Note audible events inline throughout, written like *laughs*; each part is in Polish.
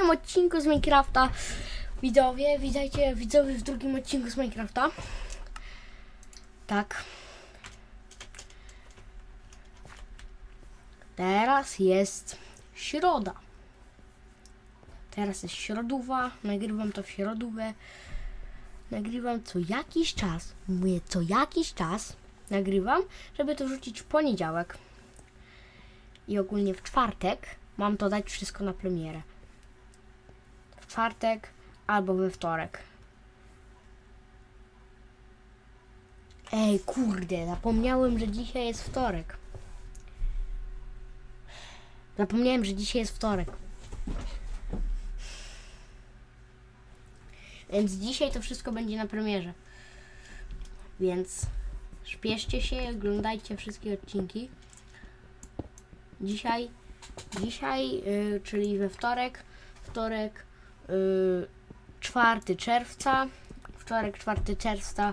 drugim odcinku z Minecrafta. Widzowie, witajcie widzowie w drugim odcinku z Minecrafta. Tak. Teraz jest środa. Teraz jest środowa, nagrywam to w środówę. Nagrywam co jakiś czas, mówię co jakiś czas, nagrywam, żeby to wrzucić w poniedziałek. I ogólnie w czwartek mam to dać wszystko na premierę. Czwartek albo we wtorek. Ej, kurde, zapomniałem, że dzisiaj jest wtorek. Zapomniałem, że dzisiaj jest wtorek. Więc dzisiaj to wszystko będzie na premierze. Więc śpieszcie się, oglądajcie wszystkie odcinki. Dzisiaj, dzisiaj, y, czyli we wtorek, wtorek 4 czerwca, wtorek 4 czerwca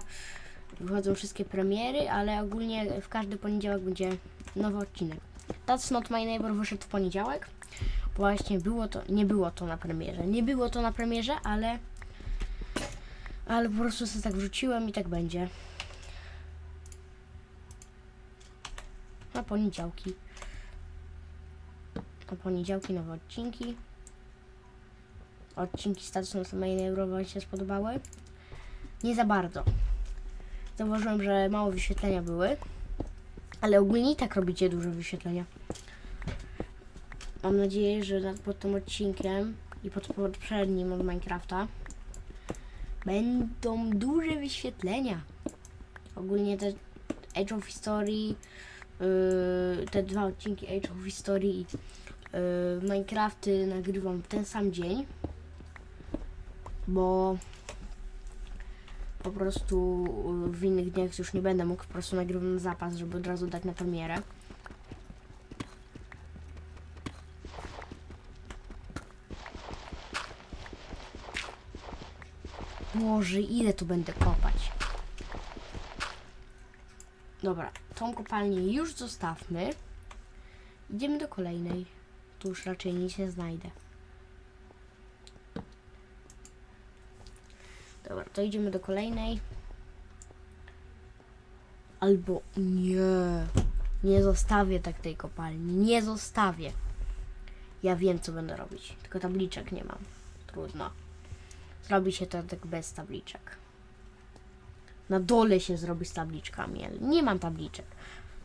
wychodzą wszystkie premiery, ale ogólnie w każdy poniedziałek będzie nowy odcinek. That's Not My Neighbor wyszedł w poniedziałek. Właśnie było to, nie było to na premierze. Nie było to na premierze, ale ale po prostu sobie tak wrzuciłem i tak będzie. Na poniedziałki. Na poniedziałki nowe odcinki. Odcinki statusu na samej Eurowa się spodobały. Nie za bardzo. Zauważyłem, że mało wyświetlenia były. Ale ogólnie i tak robicie dużo wyświetlenia. Mam nadzieję, że pod tym odcinkiem i pod poprzednim od Minecrafta będą duże wyświetlenia. Ogólnie te Age of History, yy, te dwa odcinki Age of History i yy, Minecrafty nagrywam w ten sam dzień, bo po prostu yy, w innych dniach już nie będę mógł, po prostu nagrywam na zapas, żeby od razu dać na premierę. Boże, ile tu będę kopać? Dobra, tą kopalnię już zostawmy. Idziemy do kolejnej. Tu już raczej nic nie znajdę. Dobra, to idziemy do kolejnej. Albo nie. Nie zostawię tak tej kopalni. Nie zostawię. Ja wiem, co będę robić. Tylko tabliczek nie mam. Trudno. Zrobi się to tak bez tabliczek. Na dole się zrobi z tabliczkami, ale nie mam tabliczek.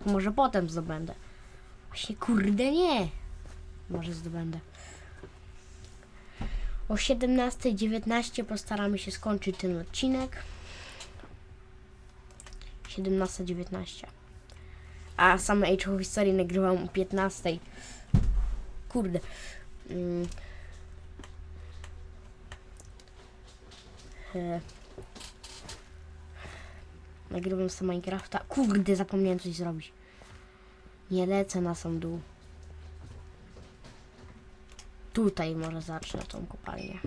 Może potem zdobędę. Właśnie kurde nie. Może zdobędę. O 17.19 postaramy się skończyć ten odcinek. 17.19. A same Age of History nagrywam o 15.00. Kurde. Mm. E, Nagrywam z Minecrafta. Kurde, zapomniałem coś zrobić. Nie lecę na sam dół. Tutaj może zacznę tą kopalnię.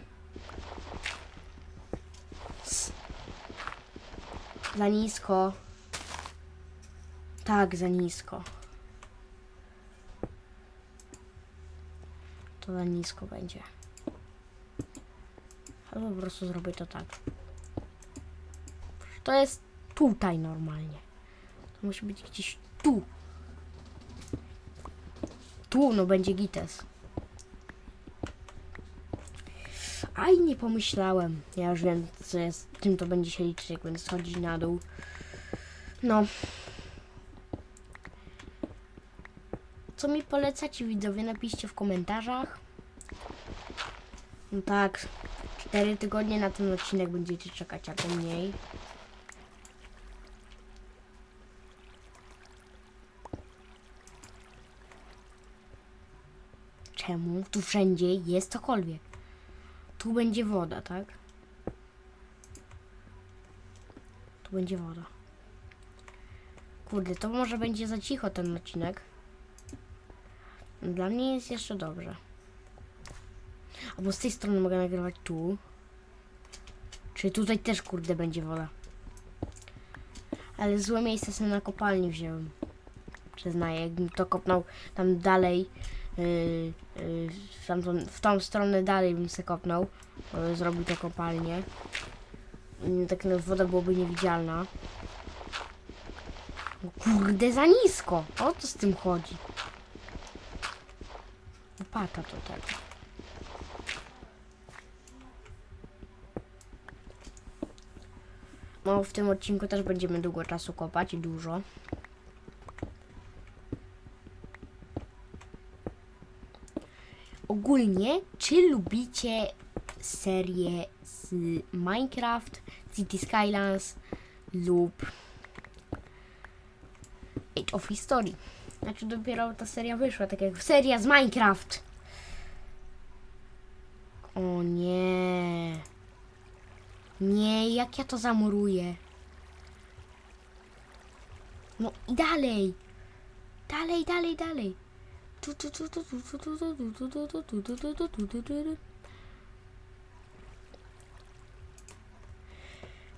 Za nisko. Tak, za nisko. To za nisko będzie. Albo po prostu zrobię to tak. To jest tutaj normalnie. To musi być gdzieś tu. Tu, no będzie gites. Aj, nie pomyślałem. Ja już wiem, co jest, czym to będzie się liczyć, jak będę schodzić na dół. No. Co mi polecacie, widzowie? Napiszcie w komentarzach. No tak, Cztery tygodnie na ten odcinek będziecie czekać, albo mniej. Czemu? Tu wszędzie jest cokolwiek. Tu będzie woda, tak? Tu będzie woda. Kurde, to może będzie za cicho ten odcinek. Dla mnie jest jeszcze dobrze. Albo z tej strony mogę nagrywać tu. Czyli tutaj też kurde będzie woda. Ale złe miejsce sobie na kopalni wziąłem. Przyznaję, jakbym to kopnął tam dalej yy, yy, w, tamtą, w tą stronę dalej bym se kopnął, yy, zrobił to kopalnię. Tak no, woda byłoby niewidzialna. O Kurde, za nisko! O co z tym chodzi? Łopata to tak. No, w tym odcinku też będziemy długo czasu kopać i dużo. Ogólnie, czy lubicie serię z Minecraft, City Skylines lub Age of History? Znaczy dopiero ta seria wyszła, tak jak seria z Minecraft. O nie. Nie, jak ja to zamuruję? No i dalej. Dalej, dalej, dalej.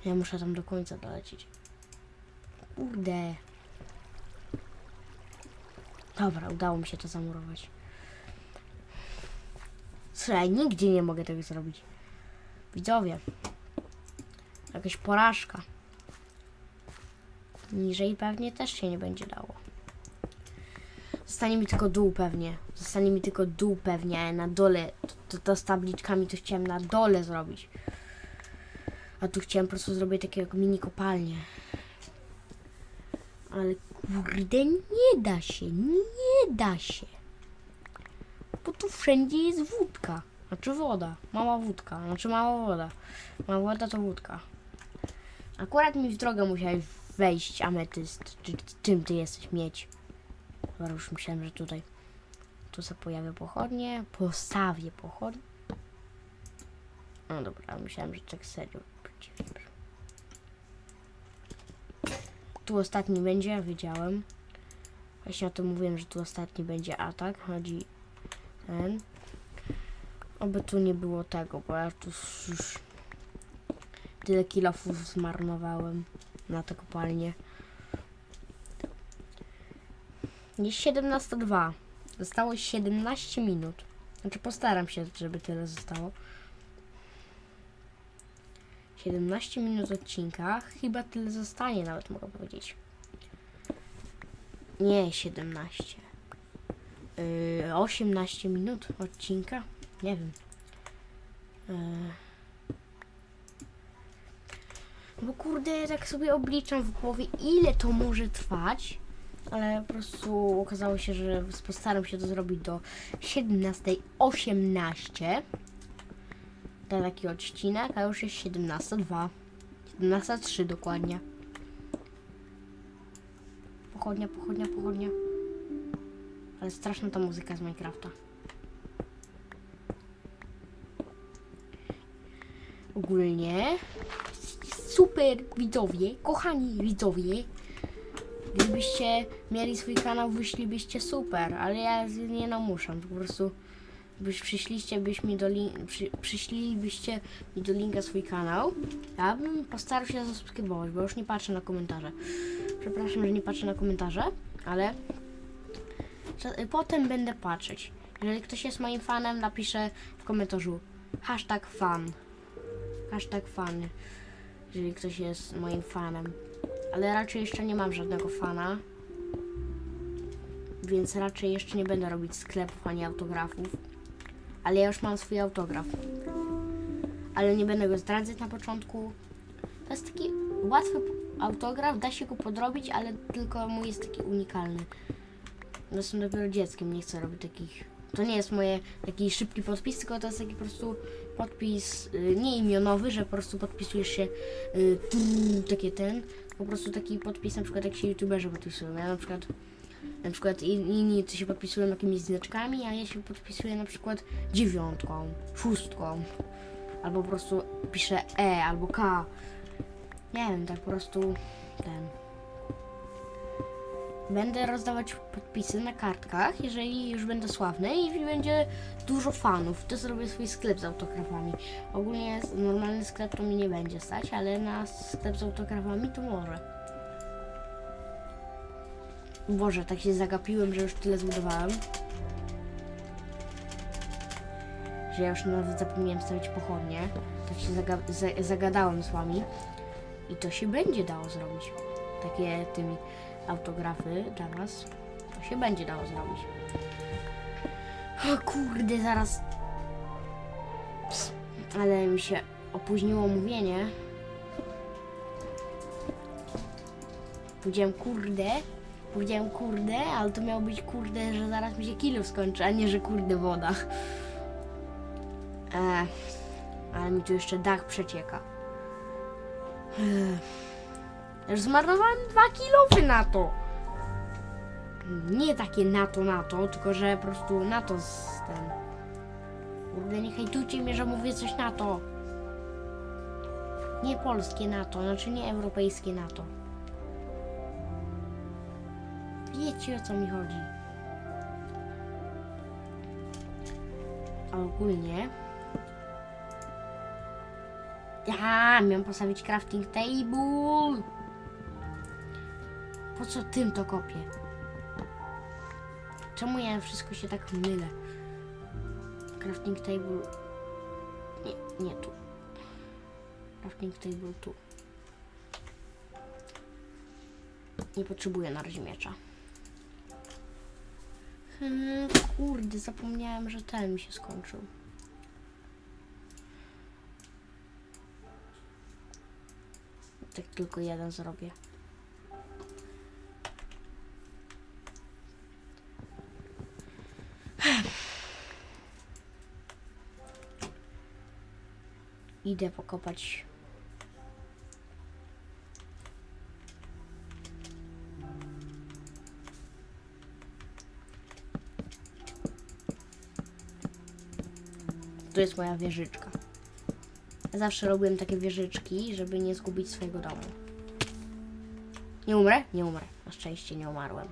Ja muszę tam do końca dolecieć. Kurde. Dobra, udało mi się to zamurować. Słuchaj, nigdzie nie mogę tego zrobić. Widzowie. Jakaś porażka. Niżej pewnie też się nie będzie dało. Zostanie mi tylko dół pewnie. Zostanie mi tylko dół pewnie, na dole. To, to, to z tabliczkami to chciałem na dole zrobić. A tu chciałem po prostu zrobić takiego mini kopalnię. Ale kurde, nie da się, nie da się. Bo tu wszędzie jest wódka. Znaczy woda, mała wódka, znaczy mała woda. Mała woda to wódka. Akurat mi w drogę musiałeś wejść ametyst. Czy, czym ty jesteś mieć? Dobra, już myślałem, że tutaj. Tu sobie pojawię pochodnie. Postawię pochodnie. No dobra, myślałem, że tak serio. Tu ostatni będzie, wiedziałem. Właśnie o tym mówiłem, że tu ostatni będzie atak. Chodzi ten. Oby tu nie było tego, bo ja tu już tyle kilofów zmarnowałem na to kopalnię. Jest 17.02. Zostało 17 minut. Znaczy postaram się, żeby tyle zostało. 17 minut odcinka. Chyba tyle zostanie, nawet mogę powiedzieć. Nie, 17. Yy, 18 minut odcinka. Nie wiem. Yy. Bo kurde, tak sobie obliczam w głowie, ile to może trwać. Ale po prostu okazało się, że postaram się to zrobić do 17.18. To taki odcinek, a już jest 17.02. 17.03 dokładnie. Pochodnia, pochodnia, pochodnia. Ale straszna ta muzyka z Minecrafta. Ogólnie super widzowie, kochani widzowie. Gdybyście mieli swój kanał, wyślibyście super, ale ja nie namuszam. Po prostu byś przyszliście byś mi do lin- przy, przyślilibyście mi do linka swój kanał. Ja bym postarał się zasubskrybować, bo już nie patrzę na komentarze. Przepraszam, że nie patrzę na komentarze, ale potem będę patrzeć. Jeżeli ktoś jest moim fanem, napiszę w komentarzu hashtag fan. Hashtag fan. Jeżeli ktoś jest moim fanem. Ale raczej jeszcze nie mam żadnego fana. Więc raczej jeszcze nie będę robić sklepów ani autografów. Ale ja już mam swój autograf. Ale nie będę go zdradzać na początku. To jest taki łatwy autograf, da się go podrobić, ale tylko mój jest taki unikalny. No jestem dopiero dzieckiem, nie chcę robić takich. To nie jest moje taki szybki podpis, tylko to jest taki po prostu podpis y, nie imionowy, że po prostu podpisujesz się y, trrr, takie ten. Po prostu taki podpis na przykład jak się youtuberzy podpisują. Ja na przykład na przykład in- inni to się podpisują jakimiś znaczkami, a ja się podpisuję na przykład dziewiątką, szóstką. Albo po prostu piszę E albo K. Nie wiem, tak po prostu ten. Będę rozdawać podpisy na kartkach, jeżeli już będę sławny i będzie dużo fanów, to zrobię swój sklep z autografami. Ogólnie normalny sklep to mi nie będzie stać, ale na sklep z autografami to może. Boże, tak się zagapiłem, że już tyle zbudowałem. że ja już nawet zapomniałem stawić pochodnie. Tak się zaga- za- zagadałem z wami. I to się będzie dało zrobić. Takie tymi autografy dla. To się będzie dało zrobić. O kurde, zaraz. Ps, ale mi się opóźniło mówienie. Powiedziałem kurde. Powiedziałem kurde, ale to miało być kurde, że zaraz mi się kilo skończy, a nie, że kurde woda. E, ale mi tu jeszcze dach przecieka. Ech. Już zmarnowałem dwa kilofy na to. Nie takie na to, na to, tylko że po prostu na to z ten. Kurde, nie hejtujcie mnie, że mówię coś na to. Nie polskie NATO, znaczy nie europejskie NATO. Wiecie o co mi chodzi. A ogólnie. Ja, miałem postawić crafting table. Po co tym to kopię? Czemu ja wszystko się tak mylę? Crafting table. Nie, nie tu. Crafting table tu. Nie potrzebuję na razie miecza. Hmm, kurde, zapomniałem, że ten mi się skończył. Tak tylko jeden zrobię. Idę pokopać. To jest moja wieżyczka. Zawsze robiłem takie wieżyczki, żeby nie zgubić swojego domu. Nie umrę? Nie umrę. Na szczęście nie umarłem.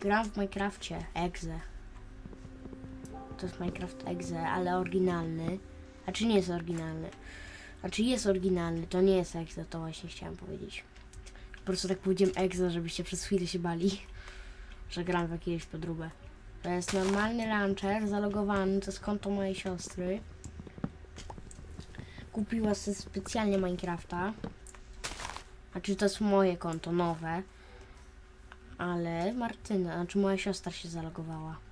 Gram w Minecrafcie Exe. To jest Minecraft Exe, ale oryginalny. A czy nie jest oryginalny? A czy jest oryginalny? To nie jest Exe, to właśnie chciałam powiedzieć. Po prostu tak powiedziałem Exe, żebyście przez chwilę się bali, *laughs* że gram w jakieś podróbę. To jest normalny launcher, zalogowany, to jest konto mojej siostry. Kupiła sobie specjalnie Minecrafta. Znaczy to jest moje konto, nowe. Ale Martyna, znaczy moja siostra się zalogowała.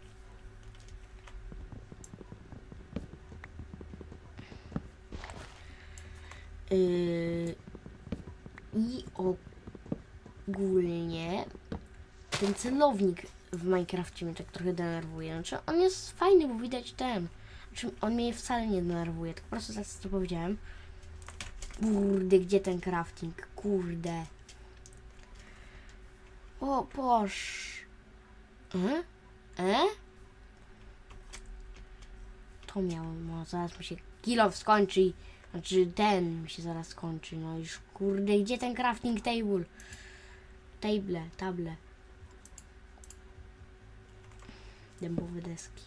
Yy, I ogólnie ten celownik w Minecrafcie mnie tak trochę denerwuje. Znaczy on jest fajny, bo widać ten. Znaczy on mnie wcale nie denerwuje, tylko po prostu tak co powiedziałem. Kurde, gdzie ten crafting? Kurde. O, boż. E? E? To miałem, no zaraz mi się kilo skończy. Znaczy ten mi się zaraz skończy. No już kurde, gdzie ten crafting table? Table, table. Dębowe deski.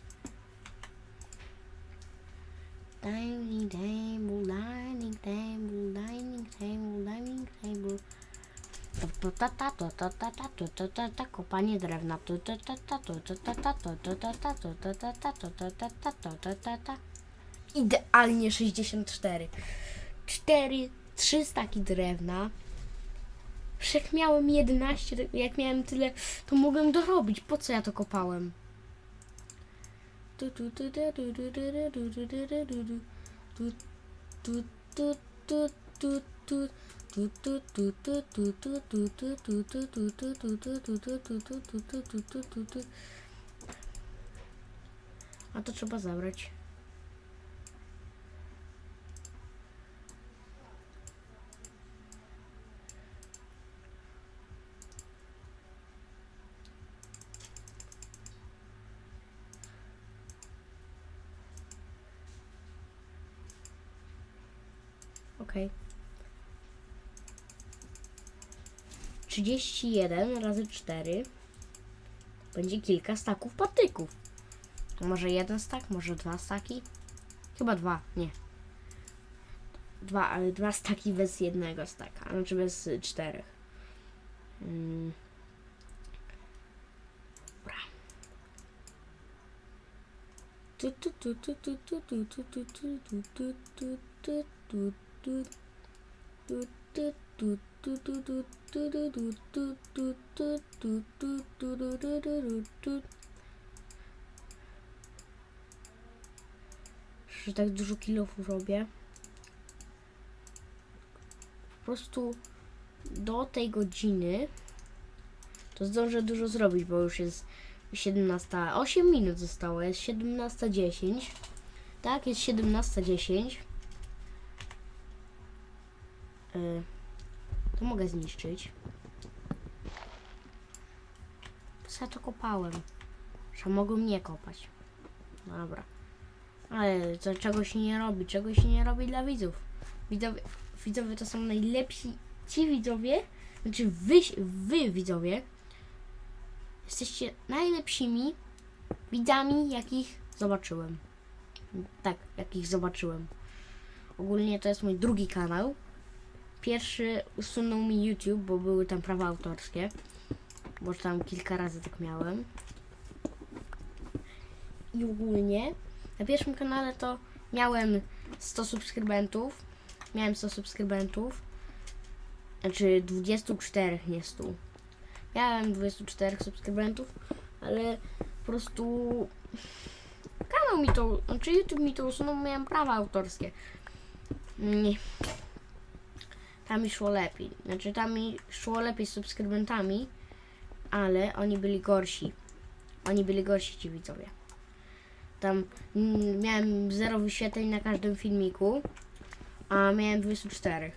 Dining table, dining table, dining table, dining table. To ta ta to ta ta ta to ta ta ta kopanie drewna to ta ta ta to ta ta ta to ta ta ta to ta ta ta to ta ta ta to ta ta ta Idealnie 64. 4, 3 staki drewna. Wszak miałem 11, to jak miałem tyle, to mogłem dorobić. Po co ja to kopałem? Tu, tu, tu, tu, 31 razy 4 będzie kilka staków patyków. Może jeden stak, może dwa staki? Chyba dwa, nie. Dwa, ale dwa staki bez jednego staka, znaczy bez y, czterech. Mm. Dobra. Tu, tu, tu, tu, tu, tu, tu, tu, tu, tu, tu, tu, tu, tu, tu, że tak dużo kilofów robię. Po prostu do tej godziny to zdążę dużo zrobić, bo już jest 17, 8 minut zostało, jest 17.10. Tak, jest 17.10. Y, to mogę zniszczyć. Co to kopałem? Że mogłem nie kopać. Dobra. Ale to czego się nie robi, czego się nie robi dla widzów. Widzowie, widzowie to są najlepsi ci widzowie, znaczy wy, wy widzowie, jesteście najlepszymi widzami, jakich zobaczyłem. Tak, jakich zobaczyłem. Ogólnie to jest mój drugi kanał. Pierwszy usunął mi YouTube, bo były tam prawa autorskie. Bo tam kilka razy tak miałem. I ogólnie na pierwszym kanale to miałem 100 subskrybentów. Miałem 100 subskrybentów. Znaczy 24, nie 100. Miałem 24 subskrybentów, ale po prostu kanał mi to, znaczy YouTube mi to usunął, miałem prawa autorskie. Nie. Tam mi szło lepiej. Znaczy tam mi szło lepiej z subskrybentami, ale oni byli gorsi. Oni byli gorsi ci widzowie. Tam mm, miałem 0 wyświetleń na każdym filmiku, a miałem 24.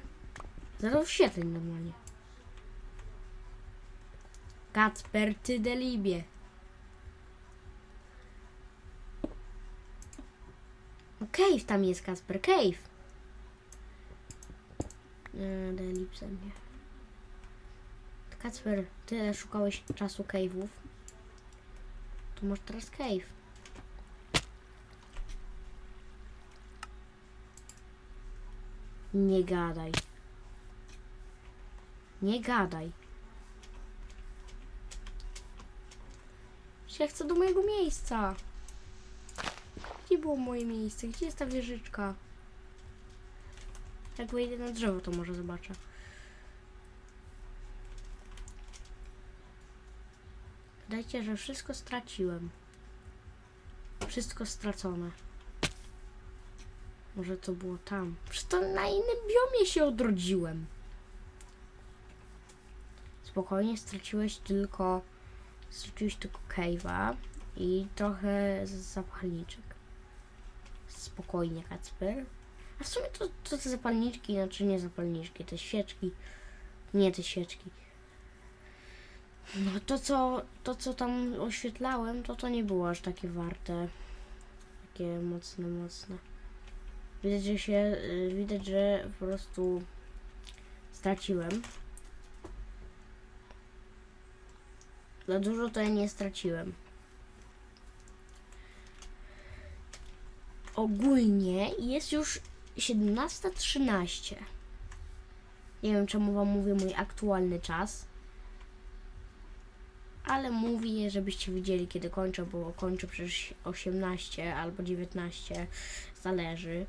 Zero wyświetleń normalnie. Kacper, ty delibie. Cave tam jest, Kasper, cave. Nie, delipsa nie. Kacper, tyle szukałeś czasu cave'ów. To masz teraz cave. Nie gadaj. Nie gadaj. Ja chcę do mojego miejsca. Gdzie było moje miejsce? Gdzie jest ta wieżyczka? Jak wejdę na drzewo, to może zobaczę. Dajcie, że wszystko straciłem. Wszystko stracone. Może to było tam. Przecież to na innym biomie się odrodziłem. Spokojnie straciłeś tylko straciłeś tylko cave'a i trochę zapalniczek. Spokojnie, Kacper. A w sumie to, to te zapalniczki, znaczy nie zapalniczki, te świeczki. Nie te świeczki. No to co, to co tam oświetlałem, to to nie było aż takie warte. Takie mocne, mocne. Widać, że się, y, widać, że po prostu straciłem. Za dużo to ja nie straciłem. Ogólnie jest już 17.13. Nie wiem czemu wam mówię mój aktualny czas. Ale mówię, żebyście widzieli kiedy kończę, bo kończę przecież 18 albo 19. Zależy.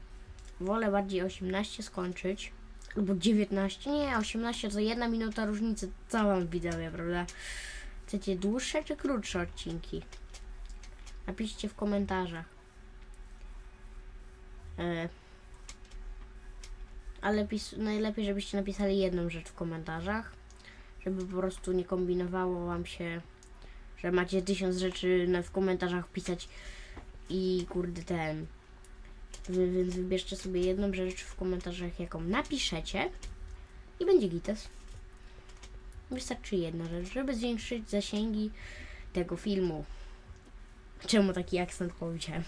Wolę bardziej 18 skończyć. Albo 19. Nie, 18 to jedna minuta różnicy. Co wam widzowie, prawda? Chcecie dłuższe czy krótsze odcinki? Napiszcie w komentarzach. E, ale najlepiej, żebyście napisali jedną rzecz w komentarzach, żeby po prostu nie kombinowało wam się, że macie tysiąc rzeczy w komentarzach pisać i kurde ten. Wy, więc wybierzcie sobie jedną rzecz w komentarzach, jaką napiszecie i będzie gites. Wystarczy jedna rzecz, żeby zwiększyć zasięgi tego filmu. Czemu taki akcent powiedziałem?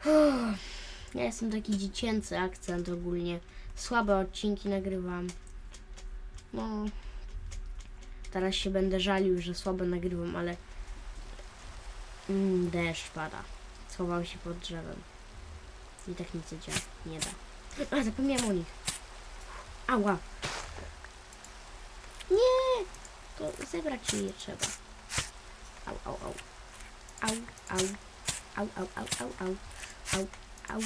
Uff, Ja jestem taki dziecięcy akcent ogólnie. Słabe odcinki nagrywam. No. Teraz się będę żalił, że słabo nagrywam, ale. Mm, deszcz pada. Schował się pod drzewem. I tak nic nie. Nie da. A, zapomniałem o nich. Ała. Nie! To zebrać je trzeba. Au, au, au. Au, au. au, au, au, au, au, au, au.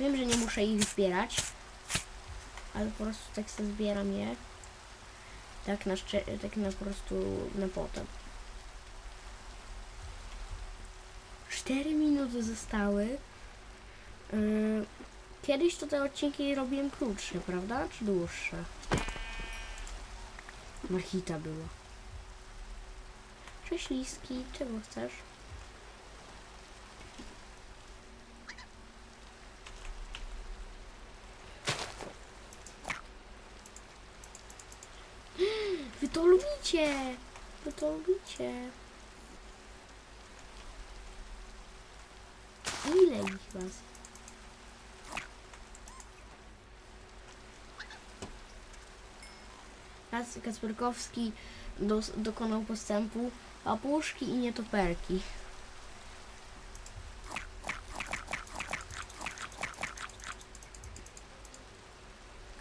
Wiem, że nie muszę ich zbierać, ale po prostu tak sobie zbieram je. Tak na, tak na po prostu na potem. 4 minuty zostały. Yy, kiedyś to te odcinki robiłem krótsze, prawda? Czy dłuższe? Machita było. Cześć Liski, czego chcesz? Wy to lubicie! Wy to! Ile ich was? Kac- Kacperkowski dos- dokonał postępu papuszki i nietoperki.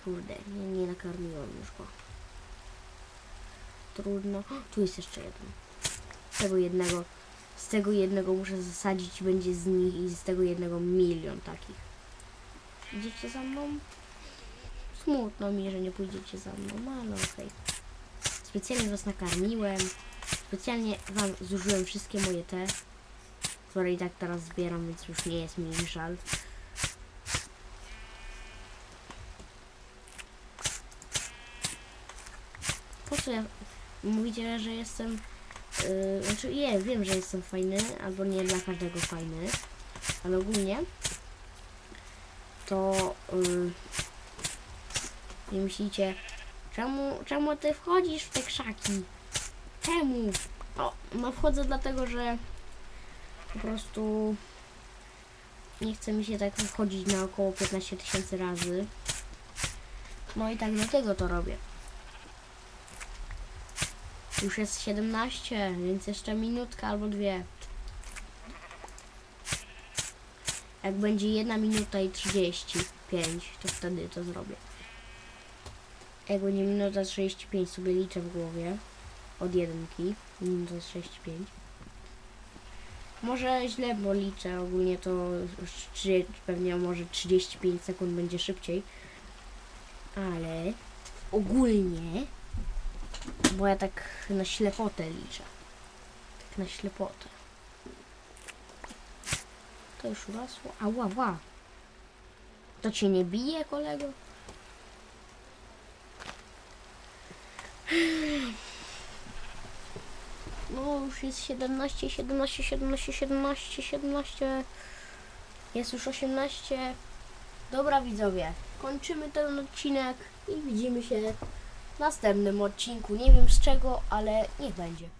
Kurde, nie, nie nakarmiłem już go. Trudno. Tu jest jeszcze jeden. Tego jednego, z tego jednego muszę zasadzić, będzie z nich i z tego jednego milion takich. Idziecie za mną? Smutno mi, że nie pójdziecie za mną, ale okej. Specjalnie was nakarmiłem. Specjalnie wam zużyłem wszystkie moje te, które i tak teraz zbieram, więc już nie jest mi żal. Po co ja... Mówicie, że jestem... Yy, znaczy, nie, wiem, że jestem fajny, albo nie dla każdego fajny, ale ogólnie to... Yy, nie myślicie, czemu, czemu ty wchodzisz w te krzaki? Czemu? O, no wchodzę dlatego, że po prostu nie chce mi się tak wchodzić na około 15 tysięcy razy. No i tak dlatego to robię. Już jest 17, więc jeszcze minutka albo dwie. Jak będzie jedna minuta i 35, to wtedy to zrobię. Jak będzie minuta 35, sobie liczę w głowie. Od jedynki. Minuta 65. Może źle, bo liczę. Ogólnie to już pewnie może 35 sekund będzie szybciej. Ale ogólnie, bo ja tak na ślepotę liczę. Tak na ślepotę. To już urosło. Ała, ła. To cię nie bije, kolego? No już jest 17, 17, 17, 17, 17. Jest już 18. Dobra widzowie, kończymy ten odcinek i widzimy się następnym odcinku. Nie wiem z czego, ale niech będzie.